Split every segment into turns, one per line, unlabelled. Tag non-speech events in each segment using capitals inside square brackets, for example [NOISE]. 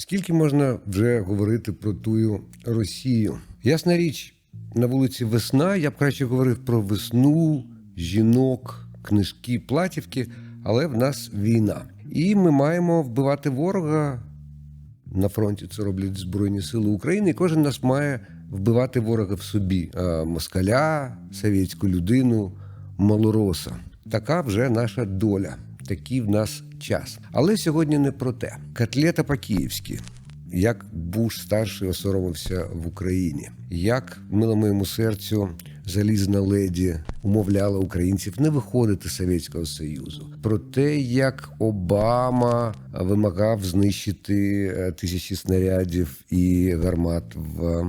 Скільки можна вже говорити про тую Росію? Ясна річ, на вулиці весна я б краще говорив про весну, жінок, книжки, платівки, але в нас війна. І ми маємо вбивати ворога. На фронті це роблять Збройні Сили України. І кожен нас має вбивати ворога в собі: москаля, совєтську людину, малороса. Така вже наша доля, такий в нас час. Але сьогодні не про те. Котлета по-київськи. Як Буш старший осоромився в Україні, як мило моєму серцю залізна леді умовляла українців не виходити з Совєтського Союзу, про те, як Обама вимагав знищити е, тисячі снарядів і гармат в,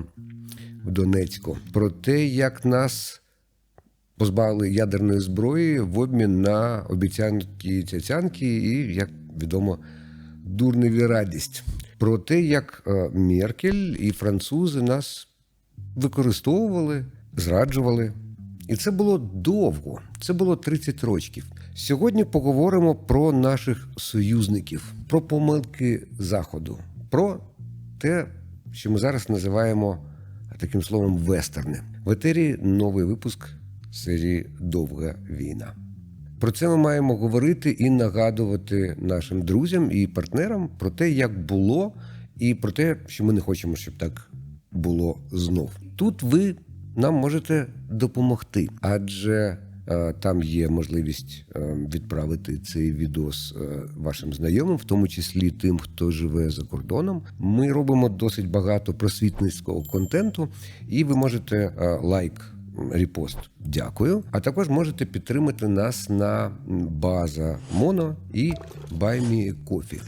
в Донецьку, про те, як нас позбавили ядерної зброї в обмін на обіцянки цяцянки і, як відомо, дурневі радість. Про те, як е, Меркель і французи нас використовували, зраджували. І це було довго, це було 30 років. Сьогодні поговоримо про наших союзників, про помилки Заходу, про те, що ми зараз називаємо таким словом вестерни. В етері новий випуск серії Довга війна. Про це ми маємо говорити і нагадувати нашим друзям і партнерам про те, як було, і про те, що ми не хочемо, щоб так було знов. Тут ви нам можете допомогти, адже е, там є можливість е, відправити цей відос е, вашим знайомим, в тому числі тим, хто живе за кордоном. Ми робимо досить багато просвітницького контенту, і ви можете лайк. Репост, дякую. А також можете підтримати нас на база Моно і Баймі Кофі.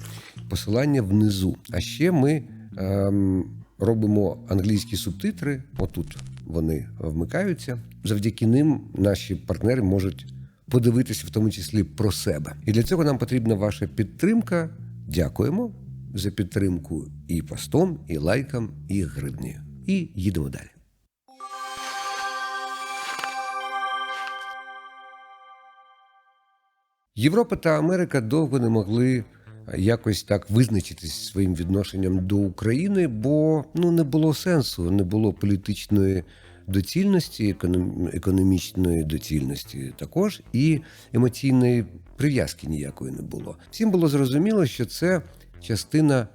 Посилання внизу. А ще ми ем, робимо англійські субтитри. Отут вони вмикаються. Завдяки ним наші партнери можуть подивитися, в тому числі про себе. І для цього нам потрібна ваша підтримка. Дякуємо за підтримку і постом, і лайком, і гривнею. І їдемо далі. Європа та Америка довго не могли якось так визначитись своїм відношенням до України, бо ну не було сенсу, не було політичної доцільності, економ- економічної доцільності також, і емоційної прив'язки ніякої не було. Всім було зрозуміло, що це частина.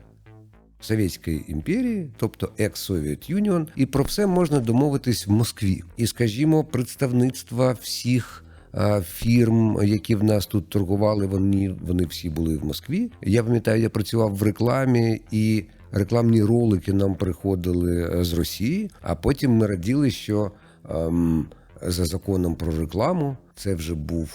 Совєтської імперії, тобто екс-Совєт Юніон, і про все можна домовитись в Москві. І, скажімо, представництва всіх фірм, які в нас тут торгували, вони, вони всі були в Москві. Я пам'ятаю, я працював в рекламі і. Рекламні ролики нам приходили е, з Росії, а потім ми раділи, що ем, за законом про рекламу це вже був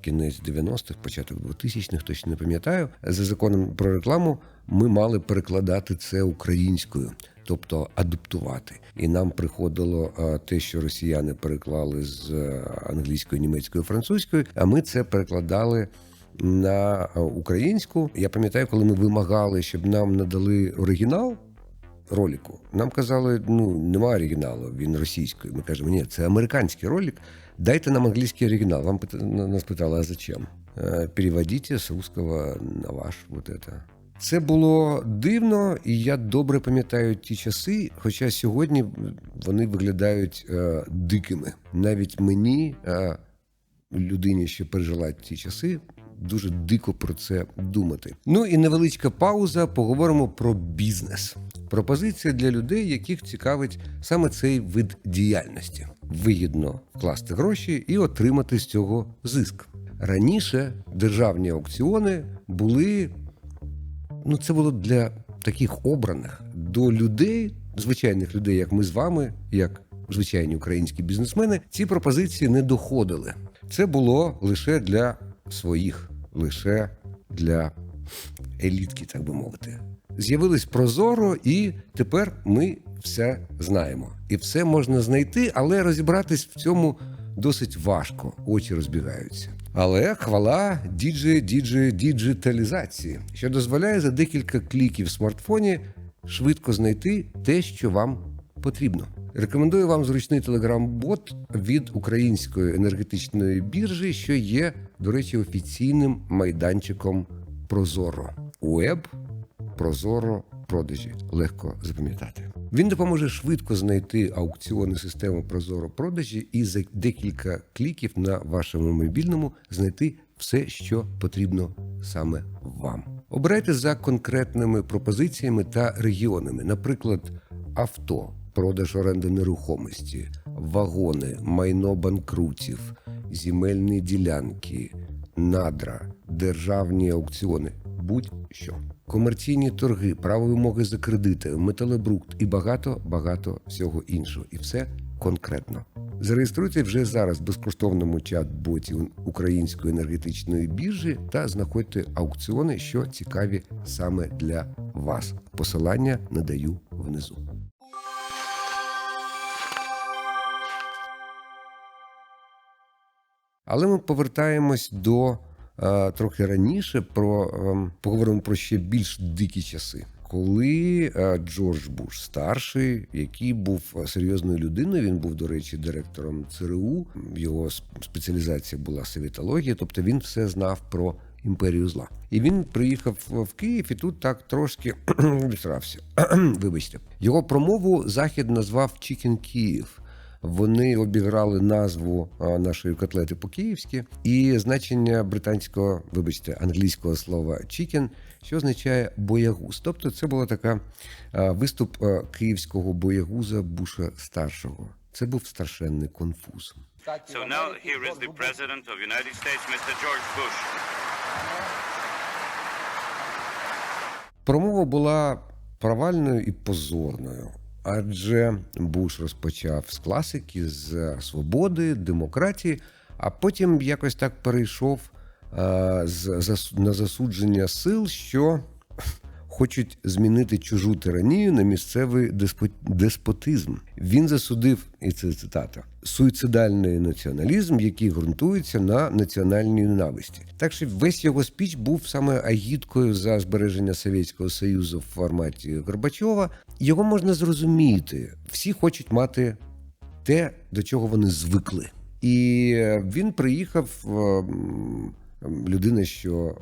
кінець 90-х, початок 2000-х, точно не пам'ятаю. За законом про рекламу ми мали перекладати це українською, тобто адаптувати. І нам приходило е, те, що росіяни переклали з е, англійської, німецької, французької, а ми це перекладали. На е, українську я пам'ятаю, коли ми вимагали, щоб нам надали оригінал ролику. Нам казали, ну немає оригіналу, він російською. Ми кажемо, ні, це американський ролик. Дайте нам англійський оригінал. Вам нас питали, а зачем? Переводите з русского на ваш. Вот это. Це було дивно, і я добре пам'ятаю ті часи. Хоча сьогодні вони виглядають е, дикими. Навіть мені, е, людині, що пережила ті часи, дуже дико про це думати. Ну і невеличка пауза. Поговоримо про бізнес. Пропозиція для людей, яких цікавить саме цей вид діяльності. Вигідно вкласти гроші і отримати з цього зиск. Раніше державні аукціони були ну це було для таких обраних до людей, звичайних людей, як ми з вами, як звичайні українські бізнесмени, ці пропозиції не доходили. Це було лише для своїх, лише для елітки, так би мовити. З'явились прозоро, і тепер ми все знаємо. І все можна знайти, але розібратись в цьому досить важко. Очі розбігаються. Але хвала діджи, діджи, діджиталізації, що дозволяє за декілька кліків в смартфоні швидко знайти те, що вам потрібно. Рекомендую вам зручний телеграм-бот від української енергетичної біржі, що є, до речі, офіційним майданчиком Прозоро. Web Прозоро продажі легко запам'ятати. Він допоможе швидко знайти аукціони системи Прозоро продажі і за декілька кліків на вашому мобільному знайти все, що потрібно саме вам. Обирайте за конкретними пропозиціями та регіонами, наприклад, авто, продаж оренди нерухомості, вагони, майно банкрутів, земельні ділянки, надра, державні аукціони, будь-що. Комерційні торги, право вимоги за кредити, металобрухт і багато багато всього іншого. І все конкретно. Зареєструйте вже зараз в безкоштовному чат-боті української енергетичної біржі та знаходьте аукціони, що цікаві саме для вас. Посилання надаю внизу. Але ми повертаємось до трохи раніше. Про е, поговоримо про ще більш дикі часи. Коли е, Джордж Буш старший, який був серйозною людиною, він був, до речі, директором ЦРУ. Його спеціалізація була совітологія, тобто він все знав про імперію зла. І він приїхав в Київ і тут так трошки [CLEARS THROAT] відсрався. [CLEARS THROAT] Вибачте, його промову захід назвав Чікен Київ. Вони обіграли назву нашої котлети по-київськи і значення британського, вибачте, англійського слова «chicken», що означає боягуз. Тобто, це була така виступ київського боягуза Буша старшого. Це був страшенний конфуз.
So now here is the President of United States, Mr. George Bush.
Промова була провальною і позорною. Адже Буш розпочав з класики, з свободи, демократії, а потім якось так перейшов а, з, на засудження сил, що хочуть змінити чужу тиранію на місцевий деспотизм. Він засудив, і це цитата, суїцидальний націоналізм, який ґрунтується на національній ненависті. Так що весь його спіч був саме агіткою за збереження Совєтського Союзу в форматі Горбачова. Його можна зрозуміти. Всі хочуть мати те, до чого вони звикли. І він приїхав людина, що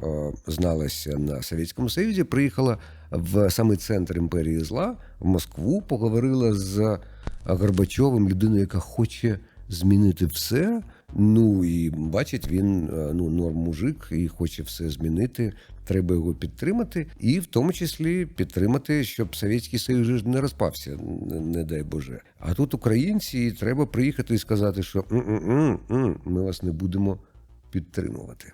е, зналася на Совєтському Союзі, приїхала в самий центр імперії зла в Москву, поговорила з Горбачовим, людиною, яка хоче змінити все. Ну і бачить, він е, ну норм мужик і хоче все змінити. Треба його підтримати, і в тому числі підтримати, щоб Совєтський Союз не розпався, не дай Боже. А тут українці і треба приїхати і сказати, що ми вас не будемо підтримувати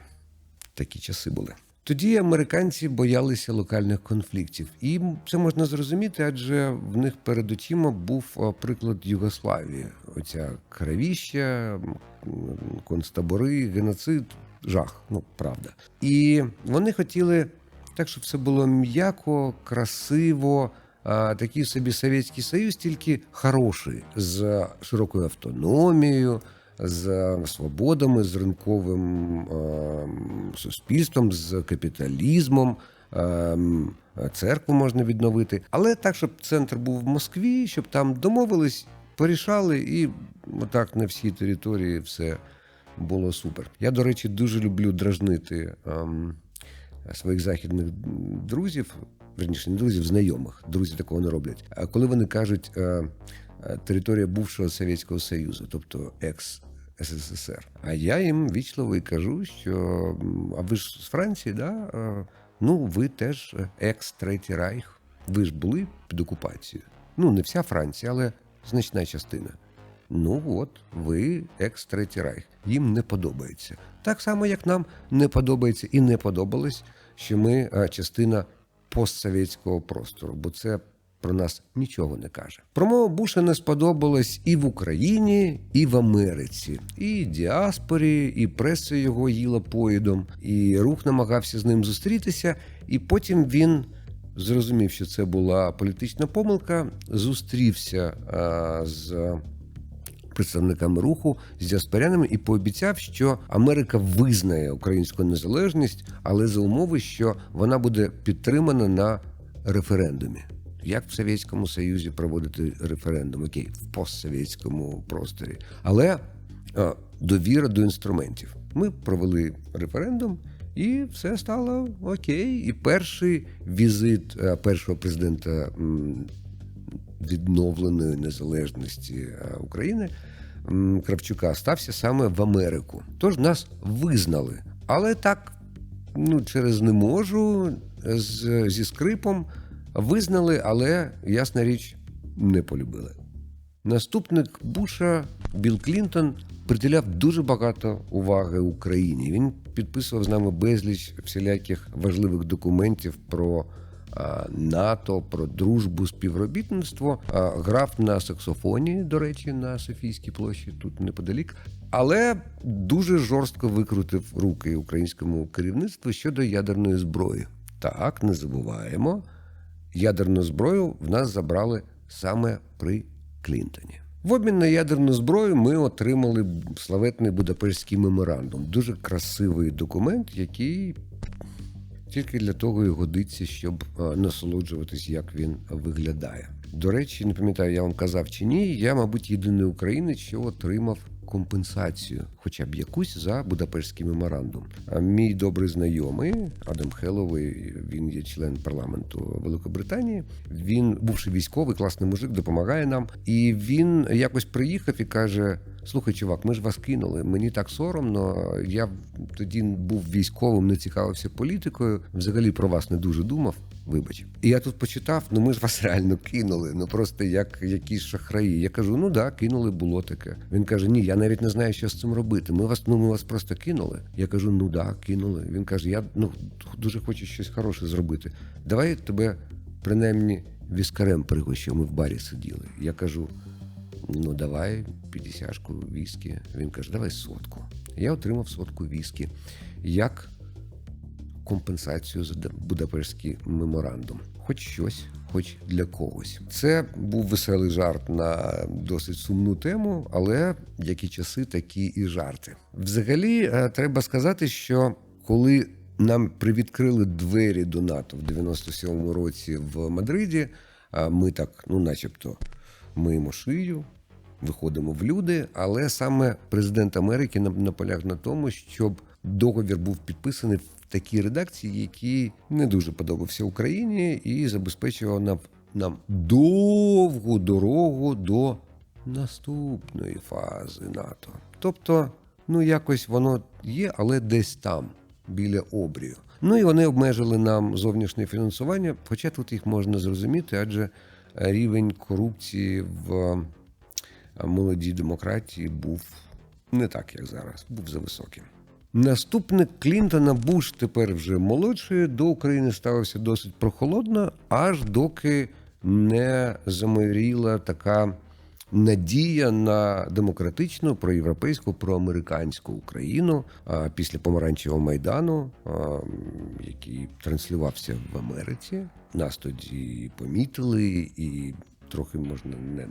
такі часи були. Тоді американці боялися локальних конфліктів, і це можна зрозуміти, адже в них перед очима був приклад Югославії: оця кровіща, концтабори, геноцид, жах, ну правда. І вони хотіли так, щоб все було м'яко, красиво. Такий собі Совєтський Союз, тільки хороший, з широкою автономією, з свободами, з ринковим е, суспільством, з капіталізмом. Е, церкву можна відновити, але так, щоб центр був в Москві, щоб там домовились, порішали, і отак на всій території все було супер. Я, до речі, дуже люблю дражнити ем, своїх західних друзів, верніше, не друзів, знайомих. Друзі такого не роблять. А коли вони кажуть. Е, Територія бувшого Совєтського Союзу, тобто екс СССР. А я їм вічливо і кажу, що а ви ж з Франції, да? Ну, ви теж екс Третій Райх. Ви ж були під окупацією. Ну, не вся Франція, але значна частина. Ну от, ви екс Третій Райх. Їм не подобається. Так само, як нам не подобається і не подобалось, що ми частина постсовєтського простору, бо це про нас нічого не каже. Промова Буша не сподобалась і в Україні, і в Америці, і діаспорі, і преса його їла поїдом, і рух намагався з ним зустрітися. І потім він зрозумів, що це була політична помилка, зустрівся а, з. Представниками руху з діаспорянами і пообіцяв, що Америка визнає українську незалежність, але за умови, що вона буде підтримана на референдумі як в Совєтському Союзі проводити референдум, окей, в постсовєтському просторі, але довіра до інструментів. Ми провели референдум, І все стало окей. І перший візит е, першого президента відновленої незалежності е, України Кравчука стався саме в Америку. Тож нас визнали. Але так, ну, через не можу, з, зі скрипом визнали, але, ясна річ, не полюбили. Наступник Буша Білл Клінтон приділяв дуже багато уваги Україні. Він підписував з нами безліч всіляких важливих документів про а, НАТО, про дружбу, співробітництво. А, Грав на саксофоні, до речі, на Софійській площі, тут неподалік. Але дуже жорстко викрутив руки українському керівництву щодо ядерної зброї. Так, не забуваємо, ядерну зброю в нас забрали саме при Клінтоні. В обмін на ядерну зброю ми отримали славетний Будапештський меморандум. Дуже красивий документ, який тільки для того і годиться, щоб е, насолоджуватись, як він виглядає. До речі, не пам'ятаю, я вам казав чи ні. Я, мабуть, єдиний українець, що отримав компенсацію, хоча б якусь за Будапештський меморандум. А мій добрий знайомий Адам Хелловий, він є член парламенту Великобританії. Він, бувши військовий, класний мужик, допомагає нам. І він якось приїхав і каже: Слухай, чувак, ми ж вас кинули. Мені так соромно. Я тоді був військовим, не цікавився політикою. Взагалі про вас не дуже думав. Вибач, і я тут почитав. Ну ми ж вас реально кинули. Ну просто як якісь шахраї. Я кажу, ну да, кинули, було таке. Він каже: Ні, я навіть не знаю, що з цим робити. Ми вас, ну ми вас просто кинули. Я кажу, ну да, кинули. Він каже: Я ну дуже хочу щось хороше зробити. Давай тебе принаймні віскарем пригощу. Ми в барі сиділи. Я кажу. Ну, давай п'ятдесятку віскі. Він каже, давай сотку. Я отримав сотку віскі як компенсацію за Будапештський меморандум. Хоч щось, хоч для когось. Це був веселий жарт на досить сумну тему, але які часи, такі і жарти. Взагалі, е, треба сказати, що коли нам привідкрили двері до НАТО в 97-му році в Мадриді, а ми так, ну, начебто, миємо шию, виходимо в люди, але саме президент Америки наполяг на тому, щоб договір був підписаний такій редакції, який не дуже подобався Україні, і забезпечував нам, нам довгу дорогу до наступної фази НАТО. Тобто, ну якось воно є, але десь там, біля обрію. Ну і вони обмежили нам зовнішнє фінансування, хоча тут їх можна зрозуміти, адже рівень корупції в е, молодій демократії був не так, як зараз, був за високим. Наступник Клінтона Буш тепер вже молодший, до України ставився досить прохолодно, аж доки не замиріла така надія на демократичну, проєвропейську, проамериканську Україну а, після помаранчевого майдану, а, який транслювався в Америці. Нас тоді помітили, і трохи можна не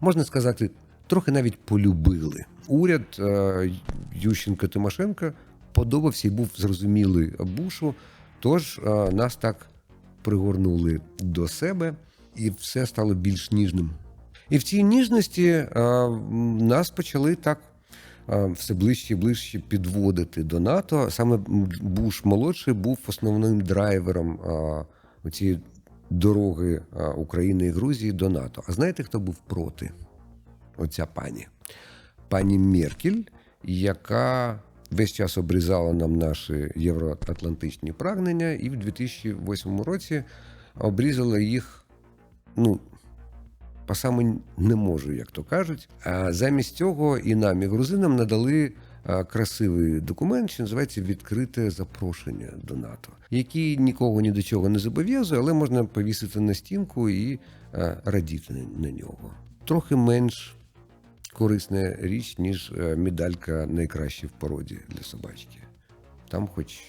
можна сказати, трохи навіть полюбили. Уряд е, Ющенка Тимошенка подобався і був зрозумілий Бушу. Тож е, нас так пригорнули до себе, і все стало більш ніжним. І в цій ніжності е, нас почали так все ближче і ближче підводити до НАТО. Саме Буш молодший був основним драйвером цієї дороги України і Грузії до НАТО. А знаєте, хто був проти? Оця пані. Пані Меркель, яка весь час обрізала нам наші євроатлантичні прагнення, і в 2008 році обрізала їх, ну, по саме не можу, як то кажуть. А замість цього і нам, і грузинам надали красивий документ, що називається відкрите запрошення до НАТО, який нікого ні до чого не зобов'язує, але можна повісити на стінку і радіти на- нього. Трохи менш корисна річ, ніж е, медалька найкраща в породі для собачки. Там, хоч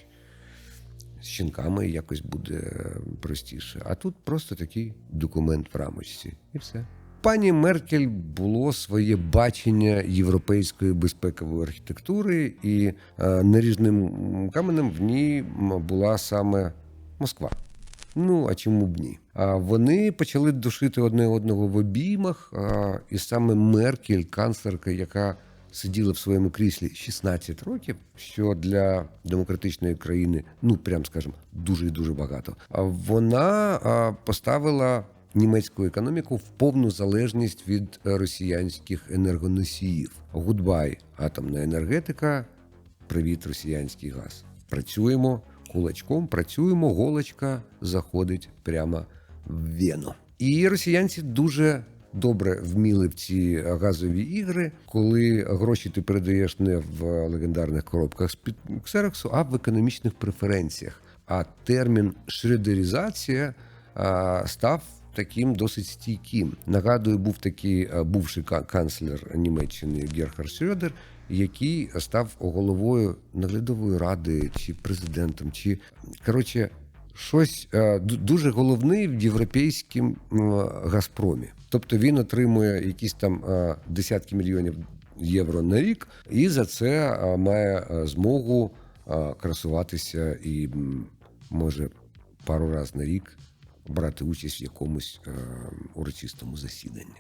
з щенками якось буде е, простіше. А тут просто такий документ в рамочці, і все. Пані Меркель було своє бачення європейської безпекової архітектури, і е, наріжним каменем в ній була саме Москва. Ну а чому б ні? Вони почали душити одне одного в обіймах, і саме Меркель, канцлерка, яка сиділа в своєму кріслі 16 років, що для демократичної країни, ну прям скажемо, дуже і дуже багато. Вона поставила німецьку економіку в повну залежність від росіянських енергоносіїв. Гудбай, атомна енергетика, привіт, росіянський газ. Працюємо кулачком, працюємо, голочка заходить прямо в вену. І росіянці дуже добре вміли в ці газові ігри, коли гроші ти передаєш не в легендарних коробках з під ксероксу, а в економічних преференціях. А термін шредеризація а, став таким досить стійким. Нагадую, був такий бувший канцлер Німеччини Герхард Шредер, який став головою наглядової ради чи президентом, чи коротше. Щось е, дуже головне в європейському м, Газпромі. Тобто він отримує якісь там е, десятки мільйонів євро на рік, і за це е, має е, змогу е, красуватися і може пару разів на рік брати участь в якомусь е, урочистому засіданні.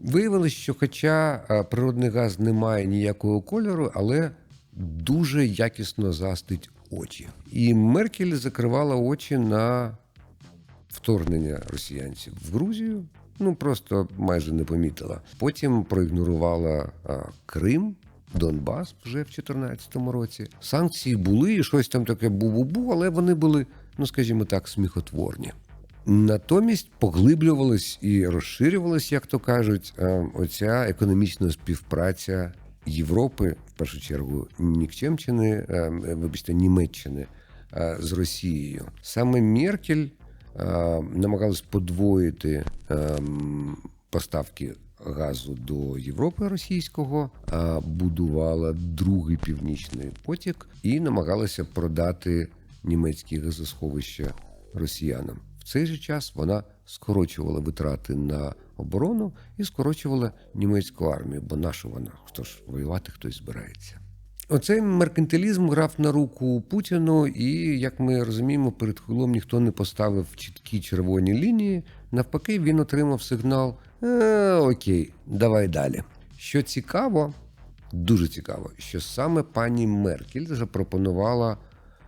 Виявилось, що хоча е, природний газ не має ніякого кольору, але дуже якісно застить очі. І Меркель закривала очі на вторгнення росіянців в Грузію. Ну просто майже не помітила. Потім проігнорувала а, Крим, Донбас вже в 2014 році. Санкції були, і щось там таке бу-бу-бу, але вони були, ну скажімо так, сміхотворні. Натомість поглиблювалась і розширювалась, як то кажуть, оця економічна співпраця Європи, першу чергу, Нікчемчини, е, вибачте, Німеччини е, з Росією. Саме Меркель е, намагалась подвоїти поставки газу до Європи російського, а будувала другий північний потік і намагалася продати німецькі газосховища росіянам. В цей же час вона скорочувала витрати на оборону і скорочувала німецьку армію, бо нашу вона хто ж воювати хтось збирається. Оцей меркантилізм грав на руку Путіну, і як ми розуміємо, перед хвилом ніхто не поставив чіткі червоні лінії. Навпаки, він отримав сигнал: е, окей, давай далі. Що цікаво, дуже цікаво, що саме пані Меркель запропонувала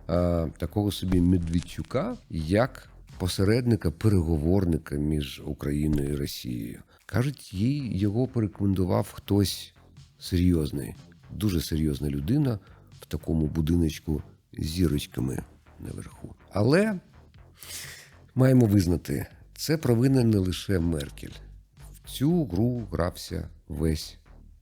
е, такого собі Медведчука як посередника, переговорника між Україною і Росією. Кажуть, їй його порекомендував хтось серйозний, дуже серйозна людина в такому будиночку з зірочками наверху. Але маємо визнати, це провина не лише Меркель. В цю гру грався весь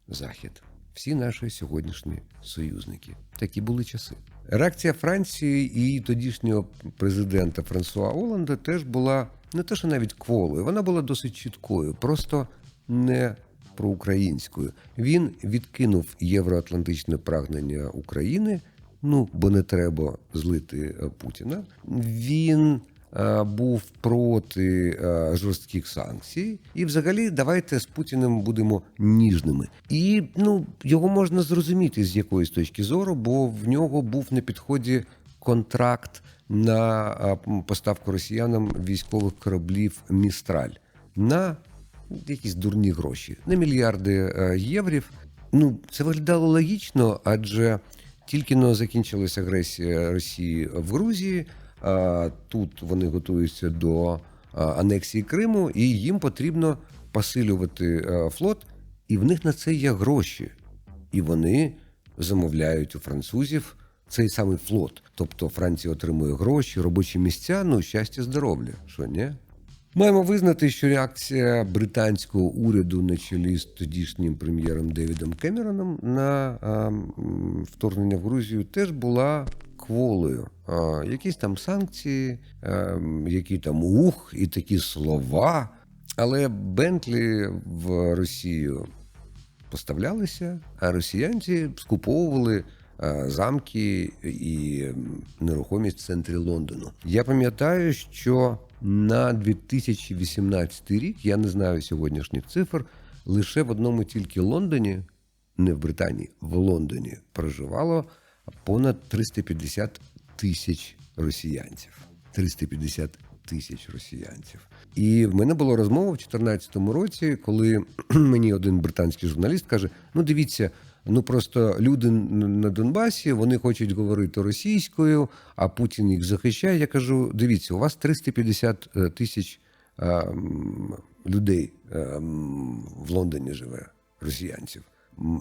Захід. Всі наші сьогоднішні союзники. Такі були часи. Реакція Франції і тодішнього президента Франсуа Оланда теж була не те, що навіть кволою, вона була досить чіткою, просто не проукраїнською. Він відкинув євроатлантичне прагнення України. Ну, бо не треба злити Путіна. Він був проти е, жорстких санкцій. І, взагалі, давайте з Путіним будемо ніжними. І ну його можна зрозуміти з якоїсь точки зору, бо в нього був на підході контракт на е, поставку росіянам військових кораблів Містраль на якісь дурні гроші, на мільярди е, єврів. Ну, це виглядало логічно, адже тільки но закінчилася агресія Росії в Грузії. Тут вони готуються до анексії Криму, і їм потрібно посилювати е, флот, і в них на це є гроші. І вони замовляють у французів цей самий флот. Тобто Франція отримує гроші, робочі місця, ну щастя, здоров'я. Що ні? Маємо визнати, що реакція британського уряду на чолі з тодішнім прем'єром Девідом Кемероном на а, м, вторгнення в Грузію теж була кволою. А, якісь там санкції, а, які там ух і такі слова. Але Бентлі в Росію поставлялися, а росіянці скуповували замки і нерухомість в центрі Лондону. Я пам'ятаю, що на 2018 рік, я не знаю сьогоднішніх цифр, лише в одному тільки Лондоні, не в Британії, в Лондоні проживало понад 350 тисяч росіянців. 350 тисяч росіянців. І в мене була розмова в 2014 році, коли [CLEARS THROAT] мені один британський журналіст каже: ну дивіться, Ну просто люди на Донбасі вони хочуть говорити російською, а Путін їх захищає. Я кажу: дивіться, у вас 350 е, тисяч е, людей е, в Лондоні живе, росіянців.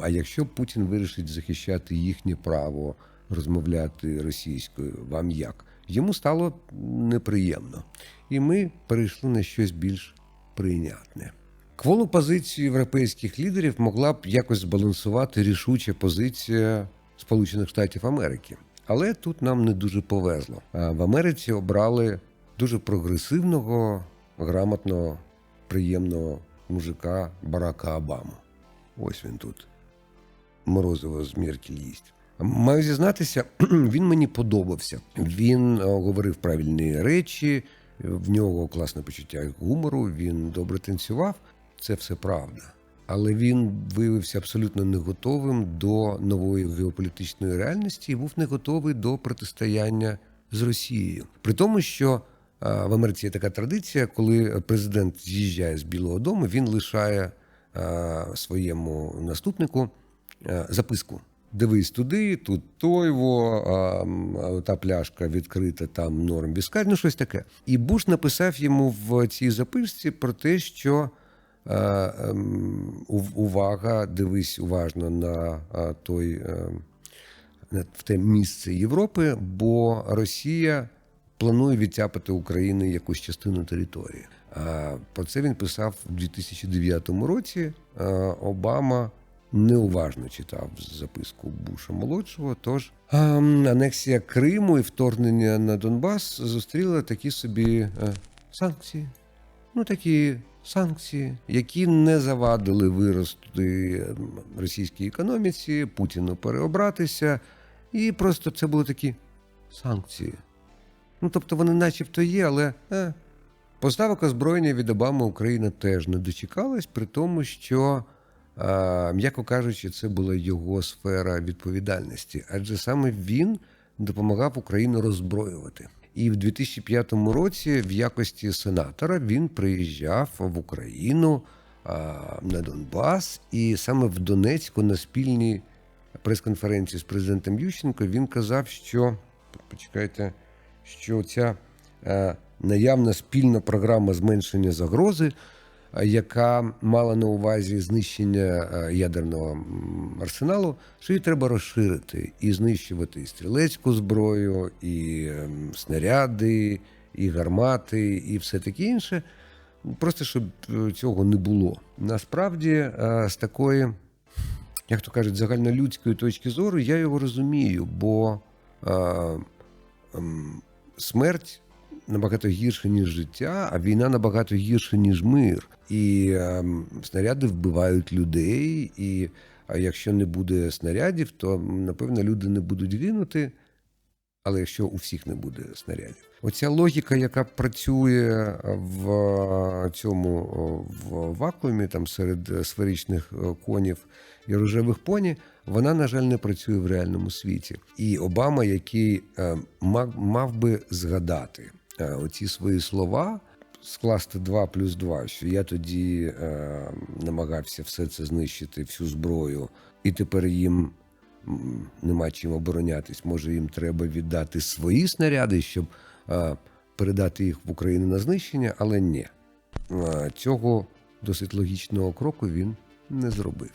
А якщо Путін вирішить захищати їхнє право розмовляти російською, вам як? Йому стало неприємно. І ми перейшли на щось більш прийнятне. Кволу позицію європейських лідерів могла б якось збалансувати рішуча позиція Сполучених Штатів Америки. Але тут нам не дуже повезло. В Америці обрали дуже прогресивного, грамотного, приємного мужика Барака Обаму. Ось він тут. Морозиво з Меркель їсть. Маю зізнатися, [CLEARS THROAT] він мені подобався. Він е, говорив правильні речі, в нього класне почуття гумору, він добре танцював. Це все правда. Але він виявився абсолютно не готовим до нової геополітичної реальності і був не готовий до протистояння з Росією. При тому, що в Америці є така традиція, коли президент з'їжджає з Білого Дому, він лишає своєму наступнику записку. Дивись туди, тут тойво, та пляшка відкрита, там норм віскар, ну щось таке. І Буш написав йому в цій записці про те, що е, ем, увага, дивись уважно на той е, в те місце Європи, бо Росія планує відтяпати України якусь частину території. Про це він писав у 2009 році. Обама неуважно читав записку Буша молодшого. Тож ем, анексія Криму і вторгнення на Донбас зустріли такі собі е, санкції. Ну, такі санкції, які не завадили вирости ем, російській економіці, Путіну переобратися. І просто це були такі санкції. Ну, тобто вони начебто є, але е, поставок озброєння від Обами Україна теж не дочекалась, при тому, що, м'яко кажучи, це була його сфера відповідальності, адже саме він допомагав Україну роззброювати. І в 2005 році, в якості сенатора, він приїжджав в Україну на Донбас, і саме в Донецьку на спільній прес-конференції з президентом Ющенко він казав, що почекайте, що ця е, наявна спільна програма зменшення загрози, яка мала на увазі знищення е, ядерного арсеналу, що її треба розширити і знищувати і стрілецьку зброю, і ем, снаряди, і гармати, і все таке інше. Просто щоб е, цього не було. Насправді, е, з такої як то кажуть, загальнолюдської точки зору, я його розумію, бо ем, смерть набагато гірша, ніж життя, а війна набагато гірша, ніж мир. І ем, снаряди вбивають людей. І а якщо не буде снарядів, то напевно люди не будуть гинути. Але якщо у всіх не буде снарядів, оця логіка, яка працює в цьому в вакуумі, там серед сферичних е, конів і рожевих поні, вона, на жаль, не працює в реальному світі. І Обама, який е, мав, би згадати е, оці свої слова, скласти 2 плюс 2, що я тоді е, намагався все це знищити, всю зброю, і тепер їм нема чим оборонятись. Може, їм треба віддати свої снаряди, щоб е, передати їх в Україну на знищення, але ні. Е, Цього досить логічного кроку він не зробив.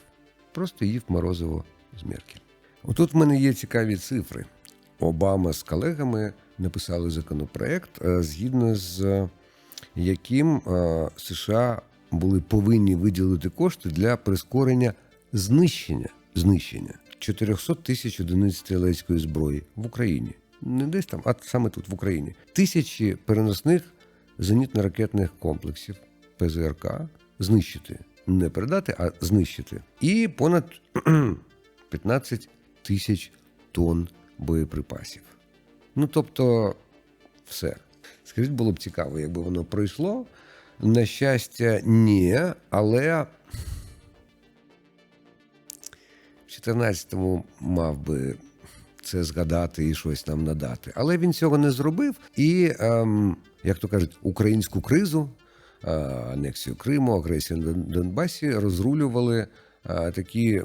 Просто їв морозиво з Меркель. Отут в мене є цікаві цифри. Обама з колегами написали законопроект, е, згідно з яким е, США були повинні виділити кошти для прискорення знищення знищення 400 тисяч одиниць стрілецької зброї в Україні. Не десь там, а саме тут, в Україні. Тисячі переносних зенітно-ракетних комплексів ПЗРК знищити. Не передати, а знищити. І понад [CLEARS THROAT] 15 тисяч тонн боєприпасів. Ну тобто, все. Скажіть, було б цікаво, якби воно пройшло. На щастя, ні, але в 14-му мав би це згадати і щось нам надати. Але він цього не зробив. І, ем, як то кажуть, українську кризу, е, анексію Криму, агресію на Донбасі розрулювали такі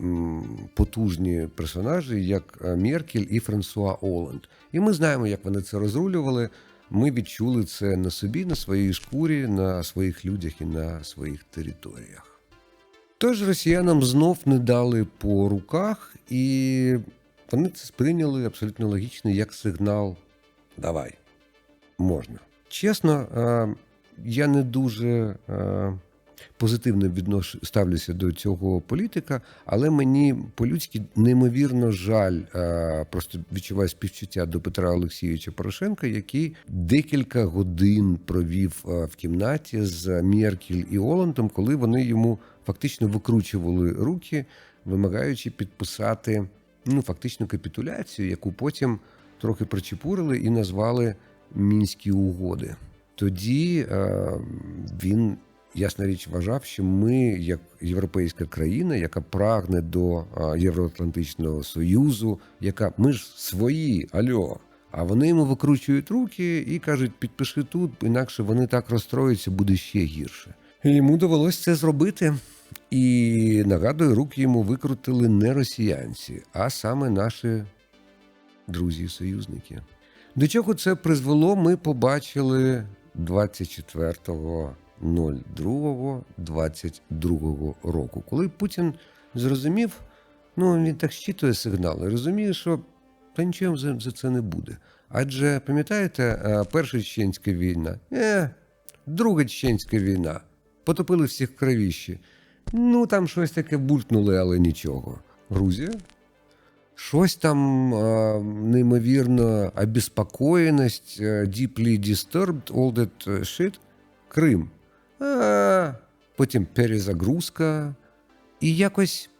потужні персонажі, як Меркель і Франсуа Оланд. І ми знаємо, як вони це розрулювали. Ми відчули це на собі, на своїй шкурі, на своїх людях і на своїх територіях. Тож росіянам знов не дали по руках, і вони це сприйняли абсолютно логічно як сигнал Давай, можна. Чесно, е, я не дуже е, позитивно віднош... ставлюся до цього політика, але мені по-людськи неймовірно жаль, е, просто відчуваю співчуття до Петра Олексійовича Порошенка, який декілька годин провів е, в кімнаті з Меркель і Оландом, коли вони йому фактично викручували руки, вимагаючи підписати ну, фактично капітуляцію, яку потім трохи причепурили і назвали мінські угоди. Тоді е, він, ясна річ, вважав, що ми, як європейська країна, яка прагне до Євроатлантичного союзу, яка ми ж свої, альо. А вони йому викручують руки і кажуть: підпиши тут, інакше вони так розстроюються, буде ще гірше. Йому довелося це зробити. І нагадую, руки йому викрутили не росіянці, а саме наші друзі-союзники. До чого це призвело, ми побачили 24.02.22 року, коли Путін зрозумів, ну він так щитує сигнали, розуміє, що та нічого за, це не буде. Адже пам'ятаєте, е, перша чеченська війна, е, друга чеченська війна, потопили всіх кровіщі. Ну там щось таке булькнули, але нічого. Грузія Щось там е, неймовірно обеспокоєність, е, deeply disturbed, all that shit. Крим. Потім перезагрузка. І якось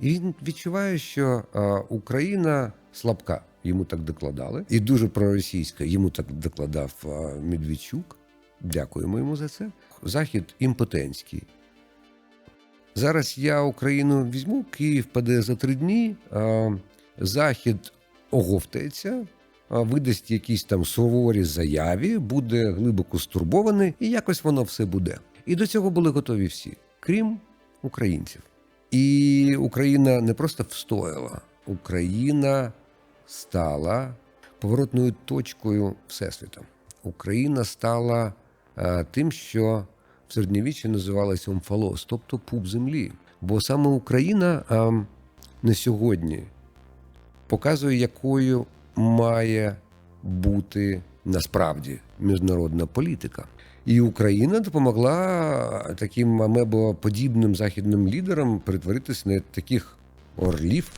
він відчуває, що Україна слабка. Йому так докладали. І дуже проросійська. Йому так докладав Медведчук. Дякуємо йому за це. Захід імпотентський. Зараз я Україну візьму, Київ паде за три дні, Захід оговтається, видасть якісь там суворі заяві, буде глибоко стурбований, і якось воно все буде. І до цього були готові всі, крім українців. І Україна не просто встояла, Україна стала поворотною точкою Всесвіту. Україна стала е, тим, що в середньовіччі називалося Омфалос, тобто пуп землі. Бо саме Україна а, на сьогодні показує, якою має бути насправді міжнародна політика. І Україна допомогла таким амебоподібним західним лідерам перетворитися на таких орлів,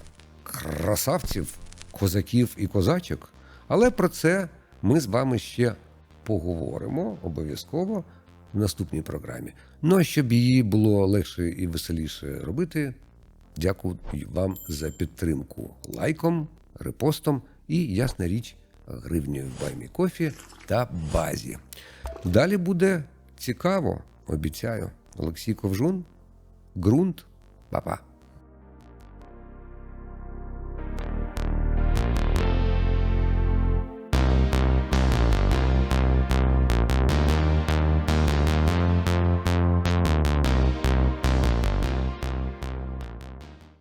красавців, козаків і козачок. Але про це ми з вами ще поговоримо обов'язково в наступній програмі. Ну а щоб її було легше і веселіше робити, дякую вам за підтримку лайком, репостом і, ясна річ, гривнею в баймі кофі та базі. Далі буде цікаво, обіцяю. Олексій Ковжун, ґрунт, Па-па.